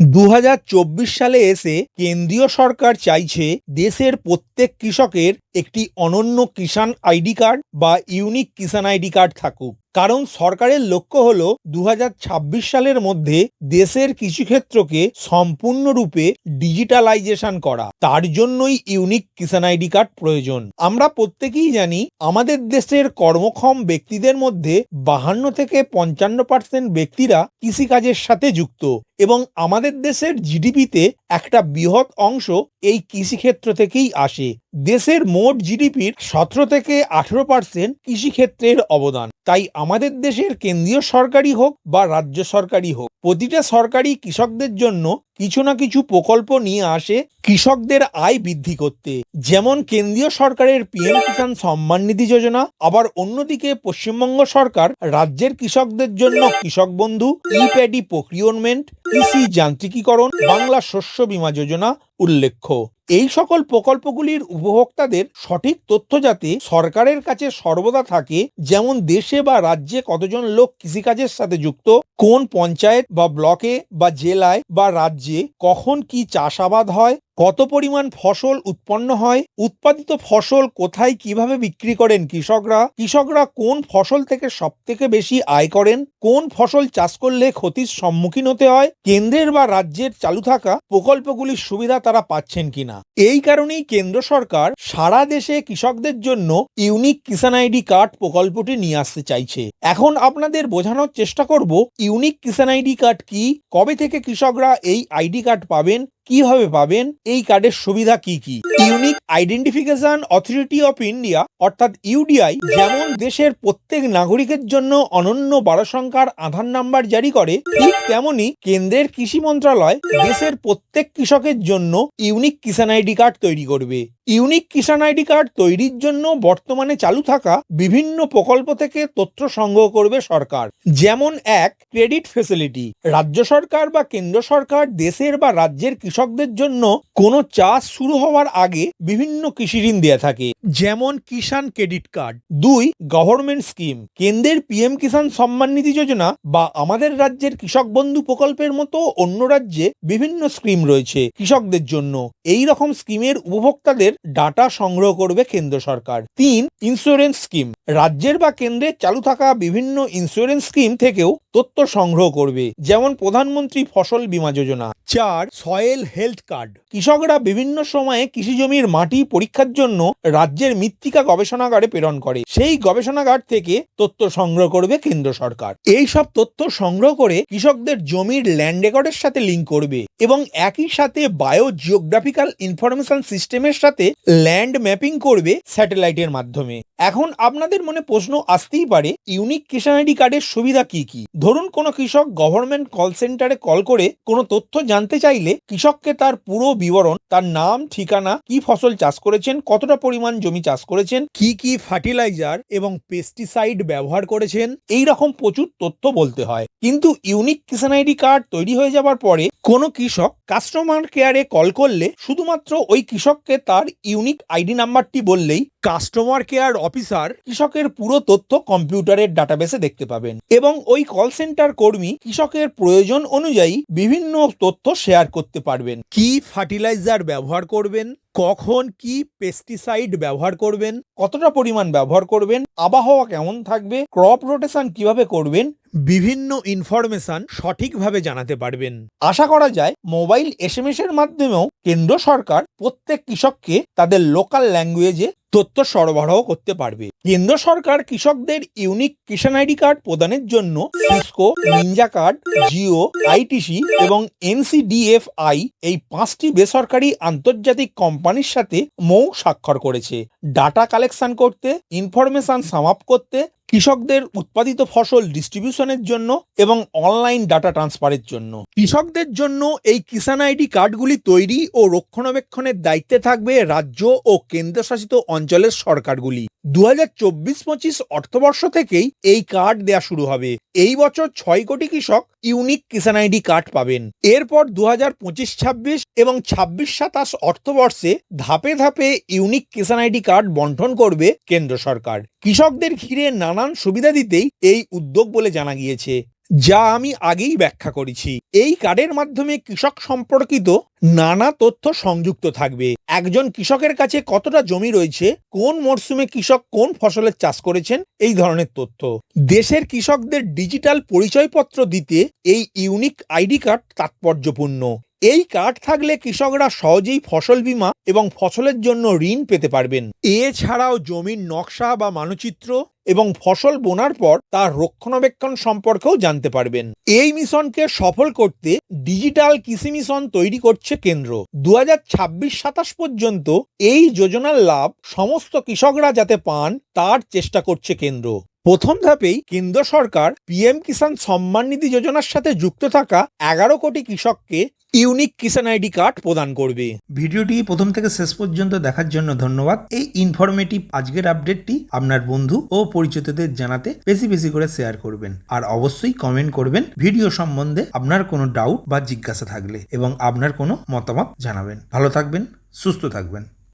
দু হাজার চব্বিশ সালে এসে কেন্দ্রীয় সরকার চাইছে দেশের প্রত্যেক কৃষকের একটি অনন্য কিষাণ আইডি কার্ড বা ইউনিক কিষাণ আইডি কার্ড থাকুক। কারণ সরকারের লক্ষ্য হল দু হাজার ছাব্বিশ সালের মধ্যে দেশের কৃষিক্ষেত্রকে সম্পূর্ণরূপে ডিজিটালাইজেশন করা। তার জন্যই ইউনিক কিষাণ আইডি কার্ড প্রয়োজন। আমরা প্রত্যেকেই জানি, আমাদের দেশের কর্মক্ষম ব্যক্তিদের মধ্যে বাহান্ন থেকে পঞ্চান্ন পার্সেন্ট ব্যক্তিরা কৃষিকাজের সাথে যুক্ত এবং আমাদের দেশের জিডিপিতে একটা বৃহৎ অংশ এই কৃষিক্ষেত্র থেকেই আসে। দেশের মোট জিডিপির সতেরো থেকে আঠেরো পার্সেন্ট কৃষিক্ষেত্রের অবদান। তাই আমাদের দেশের কেন্দ্রীয় সরকারই হোক বা রাজ্য সরকারই হোক, প্রতিটা সরকারই কৃষকদের জন্য কিছু না কিছু প্রকল্প নিয়ে আসে কৃষকদের আয় বৃদ্ধি করতে। যেমন কেন্দ্রীয় সরকারের পিএম কিষাণ সম্মান নিধি যোজনা, আবার অন্যদিকে পশ্চিমবঙ্গ সরকার রাজ্যের কৃষকদের জন্য কৃষক বন্ধু ই প্যাডি প্রক্রিয়নমেন্ট কৃষি যান্ত্রিকীকরণ, বাংলা শস্য বীমা যোজনা উল্লেখ্য। এই সকল প্রকল্পগুলির উপভোক্তাদের সঠিক তথ্য যাতে সরকারের কাছে সর্বদা থাকে, যেমন দেশে বা রাজ্যে কতজন লোক কৃষিকাজের সাথে যুক্ত, কোন পঞ্চায়েত বা ব্লকে বা জেলায় বা রাজ্যে কখন কি চাষাবাদ হয় কত পরিমাণ ফসল উৎপন্ন হয়, উৎপাদিত ফসল কোথায় কীভাবে বিক্রি করেন কৃষকরা কৃষকরা কোন ফসল থেকে সব থেকে বেশি আয় করেন, কোন ফসল চাষ করলে ক্ষতির সম্মুখীন হতে হয়, কেন্দ্রের বা রাজ্যের চালু থাকা প্রকল্পগুলির সুবিধা তারা পাচ্ছেন কিনা? এই কারণেই কেন্দ্র সরকার সারা দেশে কৃষকদের জন্য ইউনিক কিষাণ আইডি কার্ড প্রকল্পটি নিয়ে আসতে চাইছে। এখন আপনাদের বোঝানোর চেষ্টা করব, ইউনিক কিষাণ আইডি কার্ড কি, কবে থেকে কৃষকরা এই আইডি কার্ড পাবেন কীভাবে পাবেন? এই কার্ডের সুবিধা কি কি? Unique identification authority of India অর্থাৎ ইউডিআই যেমন দেশের প্রত্যেক নাগরিকের জন্য অনন্য বারো সংখ্যার আধার নাম্বার জারি করে, ঠিক তেমনি কেন্দ্রের কৃষি মন্ত্রণালয় দেশের প্রত্যেক কৃষকের জন্য ইউনিক কিষাণ আইডি কার্ড তৈরি করবে। ইউনিক কিষাণ আইডি কার্ড তৈরির জন্য বর্তমানে চালু থাকা বিভিন্ন প্রকল্প থেকে তথ্য সংগ্রহ করবে সরকার। যেমন এক, ক্রেডিট ফেসিলিটি। রাজ্য সরকার বা কেন্দ্র সরকার, দেশের বা রাজ্যের কৃষকদের জন্য কোনো চাষ শুরু হওয়ার আগে বিভিন্ন কৃষি ঋণ দেয়া থাকে। যেমন কিষাণ ক্রেডিট কার্ড। দুই, গভর্নমেন্ট স্কিম। কেন্দ্রের পিএম কিষাণ সম্মান নিধি যোজনা বা আমাদের রাজ্যের কৃষক বন্ধু প্রকল্পের মতো অন্য রাজ্যে বিভিন্ন স্কিম রয়েছে কৃষকদের জন্য। এই রকম স্কিমের উপভোক্তাদের ডাটা সংগ্রহ করবে কেন্দ্র সরকার। তিন ইন্স্যুরেন্স স্কিম রাজ্যের বা কেন্দ্রের চালু থাকা বিভিন্ন ইন্স্যুরেন্স স্কিম থেকেও তথ্য সংগ্রহ করবে। যেমন প্রধানমন্ত্রী ফসল বীমা যোজনা। চার সয়েল হেলথ কার্ড। কৃষকরা বিভিন্ন সময়ে কৃষি জমির মাটি পরীক্ষার জন্য রাজ্যের মৃত্তিকা গবেষণাগারে প্রেরণ করে। সেই গবেষণাগার থেকে তথ্য সংগ্রহ করবে কেন্দ্র সরকার। এই সব তথ্য সংগ্রহ করে কৃষকদের জমির ল্যান্ড রেকর্ডের সাথে লিঙ্ক করবে এবং একই সাথে বায়ো জিওগ্রাফিক্যাল ইনফরমেশন সিস্টেমের সাথে ল্যান্ড ম্যাপিং করবে স্যাটেলাইটের মাধ্যমে। এখন আপনাদের মনে প্রশ্ন আসতেই পারে ইউনিক কিষাণ আইডি কার্ডের সুবিধা কি কি? ধরুন কোনো কৃষক গভর্নমেন্ট কল সেন্টারে কল করে কোনো তথ্য জানতে চাইলে কৃষককে তার পুরো বিবরণ, তার নাম, ঠিকানা, কি ফসল চাষ করেছেন, কতটা পরিমাণ জমি চাষ করেছেন, কি কি ফার্টিলাইজার এবং পেস্টিসাইড ব্যবহার করেছেন, এই রকম প্রচুর তথ্য বলতে হয়। কিন্তু ইউনিক কিষান আইডি কার্ড তৈরি হয়ে যাবার পরে কোনো কৃষক কাস্টমার কেয়ারে কল করলে শুধুমাত্র ওই কৃষককে তার ইউনিক আইডি নাম্বারটি বললেই কাস্টমার কেয়ার অফিসার কৃষকের পুরো তথ্য কম্পিউটারের ডাটাবেসে দেখতে পাবেন এবং ওই কল সেন্টার কর্মী কৃষকের প্রয়োজন অনুযায়ী বিভিন্ন তথ্য শেয়ার করতে পারবেন। কি ফার্টিলাইজার ব্যবহার করবেন? কখন কি পেস্টিসাইড ব্যবহার করবেন? কতটা পরিমাণ ব্যবহার করবেন? আবহাওয়া কেমন থাকবে? ক্রপ রোটেশন কীভাবে করবেন? বিভিন্ন ইনফরমেশন সঠিকভাবে জানাতে পারবেন। আশা করা যায় মোবাইল এসএমএস এর মাধ্যমেও কেন্দ্র সরকার প্রত্যেক কৃষককে তাদের লোকাল ল্যাঙ্গুয়েজে তথ্য সরবরাহ করতে পারবে। কেন্দ্র সরকার কৃষকদের ইউনিক কিষাণ আইডি কার্ড প্রদানের জন্য Cisco ninja card Jio ITC এবং এনসিডিএফআই এই পাঁচটি বেসরকারি আন্তর্জাতিক কোম্পানির সাথে মৌ স্বাক্ষর করেছে। ডাটা কালেকশন করতে ইনফরমেশন সাম আপ করতে কৃষকদের উৎপাদিত ফসল ডিস্ট্রিবিউশনের জন্য এবং অনলাইন ডাটা ট্রান্সফারের জন্য। কৃষকদের জন্য এই কিষাণ আইডি কার্ডগুলি তৈরি ও রক্ষণাবেক্ষণের দায়িত্বে থাকবে রাজ্য ও কেন্দ্রশাসিত অঞ্চলের সরকারগুলি। দু হাজার চব্বিশ পঁচিশ অর্থবর্ষ থেকেই এই কার্ড দেয়া শুরু হবে। এই বছর ছয় কোটি কৃষক ইউনিক কিষান আইডি কার্ড পাবেন। এরপর দু হাজার পঁচিশ ছাব্বিশ এবং ছাব্বিশ সাতাশ অর্থবর্ষে ধাপে ধাপে ইউনিক কিষান আইডি কার্ড বন্টন করবে কেন্দ্র সরকার। কৃষকদের ঘিরে নানান সুবিধা দিতেই এই উদ্যোগ বলে জানা গিয়েছে। যা আমি আগেই ব্যাখ্যা করেছি। এই কার্ডের মাধ্যমে কৃষক সম্পর্কিত নানা তথ্য সংযুক্ত থাকবে। একজন কৃষকের কাছে কতটা জমি রয়েছে, কোন মরশুমে কৃষক কোন ফসলের চাষ করেছেন, এই ধরনের তথ্য। দেশের কৃষকদের ডিজিটাল পরিচয়পত্র দিতে এই ইউনিক আইডি কার্ড তাৎপর্যপূর্ণ। এই কার্ড থাকলে কৃষকরা সহজেই ফসল বীমা এবং ফসলের জন্য ঋণ পেতে পারবেন। এছাড়াও জমির নকশা বা মানচিত্র এবং ফসল বোনার পর তার রক্ষণাবেক্ষণ সম্পর্কেও জানতে পারবেন। এই মিশনকে সফল করতে ডিজিটাল কৃষি মিশন তৈরি করছে কেন্দ্র। দু হাজার ছাব্বিশ সাতাশ পর্যন্ত এই যোজনার লাভ সমস্ত কৃষকরা যাতে পান তার চেষ্টা করছে কেন্দ্র। প্রথম ধাপেই কেন্দ্র সরকার পিএম কিষাণ সম্মান নিধি যোজনার সাথে যুক্ত থাকা এগারো কোটি কৃষককে ইউনিক কিষাণ আইডি কার্ড প্রদান করবে। ভিডিওটি প্রথম থেকে শেষ পর্যন্ত দেখার জন্য ধন্যবাদ। এই ইনফরমেটিভ আজকের আপডেটটি আপনার বন্ধু ও পরিচিতদের জানাতে বেশি বেশি করে শেয়ার করবেন। আর অবশ্যই কমেন্ট করবেন ভিডিও সম্বন্ধে আপনার কোনো ডাউট বা জিজ্ঞাসা থাকলে এবং আপনার কোনো মতামত জানাবেন। ভালো থাকবেন, সুস্থ থাকবেন।